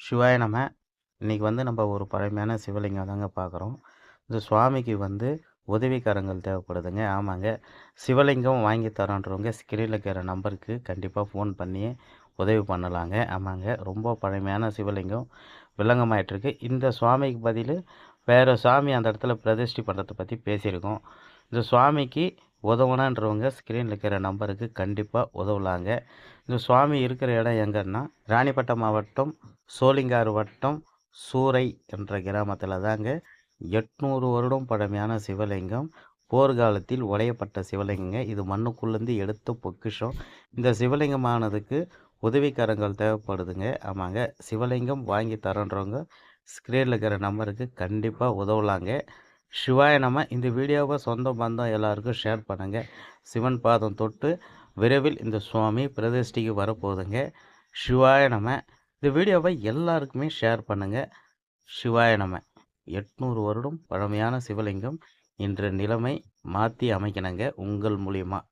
சிவாய நம்ம இன்னைக்கு வந்து நம்ம ஒரு பழமையான சிவலிங்கம் தாங்க பார்க்குறோம் இந்த சுவாமிக்கு வந்து உதவிக்காரங்கள் தேவைப்படுதுங்க. ஆமாங்க. சிவலிங்கம் வாங்கி தரோன்றவங்க ஸ்க்ரீனில் இருக்கிற நம்பருக்கு கண்டிப்பாக ஃபோன் பண்ணி உதவி பண்ணலாங்க. ஆமாங்க. ரொம்ப பழமையான சிவலிங்கம் வில்லங்கமாயிட்டிருக்கு இந்த சுவாமிக்கு பதில் வேறு சாமி அந்த இடத்துல பிரதிஷ்டி பண்ணுறதை பற்றி பேசியிருக்கோம். இந்த சுவாமிக்கு உதவணுன்றவங்க ஸ்க்ரீனில் இருக்கிற நம்பருக்கு கண்டிப்பாக உதவலாங்க. இந்த சுவாமி இருக்கிற இடம் எங்கன்னா ராணிப்பட்டம் மாவட்டம் சோளிங்காறு வட்டம் சூறை என்ற கிராமத்தில் தாங்க எட்நூறு வருடம் பழமையான சிவலிங்கம் போர்க்காலத்தில் உடையப்பட்ட சிவலிங்கங்க. இது மண்ணுக்குள்ளேருந்து எடுத்த பொக்கிஷம். இந்த சிவலிங்கமானதுக்கு உதவிக்காரங்கள் தேவைப்படுதுங்க. ஆமாங்க சிவலிங்கம் வாங்கி தரன்றவங்க ஸ்க்ரீனில் இருக்கிற நம்பருக்கு கண்டிப்பாக உதவலாங்க. சிவாய நம்ம இந்த வீடியோவை சொந்த பந்தம் எல்லாருக்கும் ஷேர் பண்ணுங்கள் சிவன் பாதம் தொட்டு விரைவில் இந்த சுவாமி பிரதிஷ்டிக்கு வரப்போகுதுங்க. சிவாய நம்ம இந்த வீடியோவை எல்லாருக்குமே ஷேர் பண்ணுங்கள் சிவாய நம்ம எட்நூறு வருடம் பழமையான சிவலிங்கம் இன்று நிலைமை மாற்றி அமைக்கணுங்க. உங்கள் மூலியமாக